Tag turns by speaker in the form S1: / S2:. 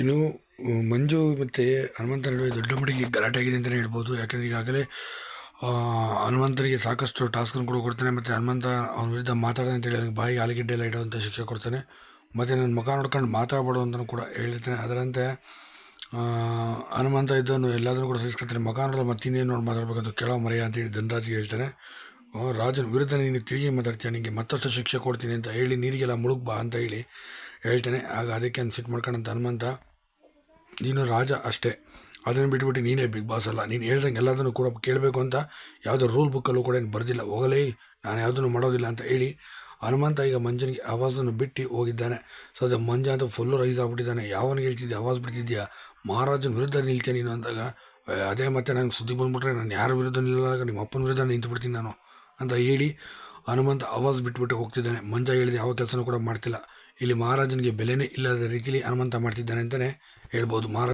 S1: ಇನ್ನು ಮಂಜು ಮತ್ತು ಹನುಮಂತ ನಡುವೆ ದೊಡ್ಡ ಮಟ್ಟಿಗೆ ಗಲಾಟೆ ಆಗಿದೆ ಅಂತಲೇ ಹೇಳ್ಬೋದು. ಯಾಕಂದರೆ ಈಗಾಗಲೇ ಹನುಮಂತನಿಗೆ ಸಾಕಷ್ಟು ಟಾಸ್ಕನ್ನು ಕೂಡ ಕೊಡ್ತಾನೆ ಮತ್ತು ಹನುಮಂತ ಅವನ ವಿರುದ್ಧ ಮಾತಾಡೋದು ಅಂತೇಳಿ ಅವನಿಗೆ ಬಾಯಿಗೆ ಆಲೂಗಡ್ಡೆ ಎಲ್ಲ ಇಡೋವಂಥ ಶಿಕ್ಷೆ ಕೊಡ್ತಾನೆ. ಮತ್ತು ನನ್ನ ಮುಖ ನೋಡ್ಕೊಂಡು ಮಾತಾಡ್ಬೋದು ಅಂತಲೂ ಕೂಡ ಹೇಳಿರ್ತಾನೆ ಅದರಂತೆ ಹನುಮಂತ ಇದ್ದವನು ಎಲ್ಲಾದರೂ ಕೂಡ ಸಹಿಸ್ಕೊಳ್ತಾನೆ. ಮಗ ನೋಡಿದ್ರೆ ಮತ್ತಿನ್ನೇನು ನೋಡಿ ಮಾತಾಡ್ಬೇಕಂತ ಕೆಳವು ಮರೆಯ ಅಂತೇಳಿ ಧನರಾಜ್ಗೆ ಹೇಳ್ತಾನೆ. ರಾಜನ ವಿರುದ್ಧ ನೀನು ತಿರುಗಿ ಮಾತಾಡ್ತೀಯ ನಿನಗೆ ಮತ್ತಷ್ಟು ಶಿಕ್ಷೆ ಕೊಡ್ತೀನಿ ಅಂತ ಹೇಳಿ ನೀರಿಗೆಲ್ಲ ಮುಳುಗ್ಬಾ ಅಂತ ಹೇಳಿ ಹೇಳ್ತಾನೆ, ಆಗ ಅದಕ್ಕೆ ಅನ್ಸಿಟ್ಟು ಮಾಡ್ಕೊಂಡಂತ ಹನುಮಂತ, ನೀನು ರಾಜ ಅಷ್ಟೇ. ಅದನ್ನು ಬಿಟ್ಬಿಟ್ಟು ನೀನೇ ಬಿಗ್ ಬಾಸ್ ಅಲ್ಲ. ನೀನು ಹೇಳ್ದಂಗೆ ಎಲ್ಲದನ್ನು ಕೂಡ ಕೇಳಬೇಕು ಅಂತ ಯಾವುದೋ ರೂಲ್ ಬುಕ್ಕಲ್ಲೂ ಕೂಡ ಏನು ಬರೆದಿಲ್ಲ. ಹೋಗಲೇ ನಾನು ಯಾವುದನ್ನು ಮಾಡೋದಿಲ್ಲ ಅಂತ ಹೇಳಿ ಹನುಮಂತ ಈಗ ಮಂಜನಿಗೆ ಆವಾಜನ್ನು ಬಿಟ್ಟು ಹೋಗಿದ್ದಾನೆ. ಸೊ ಅದು ಮಂಜ ಅಂತ ಫುಲ್ಲು ರೈಸ್ ಆಗ್ಬಿಟ್ಟಿದ್ದಾನೆ. ಯಾವನಿಗೆ ಹೇಳ್ತಿದ್ದೆ ಆವಾಜ್ ಬಿಡ್ತಿದ್ಯಾ ಮಹಾರಾಜನ ವಿರುದ್ಧ ನಿಲ್ತೇನೆ ನೀನು ಅಂದಾಗ, ಅದೇ ಮತ್ತೆ ನಂಗೆ ಸುದ್ದಿ ಬಂದ್ಬಿಟ್ರೆ ನಾನು ಯಾರ ವಿರುದ್ಧ ನಿಲ್ಲದಾಗ ನಿಮ್ಮ ಅಪ್ಪನ ವಿರುದ್ಧ ನಿಂತು ಬಿಡ್ತೀನಿ ನಾನು ಅಂತ ಹೇಳಿ ಹನುಮಂತ ಆವಾಜ್ ಬಿಟ್ಬಿಟ್ಟು ಹೋಗ್ತಿದ್ದಾನೆ. ಮಂಜ ಹೇಳಿದ, ಯಾವ ಕೆಲಸನೂ ಕೂಡ ಮಾಡ್ತಿಲ್ಲ. ಇಲ್ಲಿ ಮಹಾರಾಜನಿಗೆ ಬೆಲೆನೇ ಇಲ್ಲದ ರೀತಿಯಲ್ಲಿ ಹನುಮಂತ ಮಾಡ್ತಿದ್ದಾನೆ ಅಂತಲೇ ಹೇಳ್ಬೋದು. ಮಹಾರಾಜ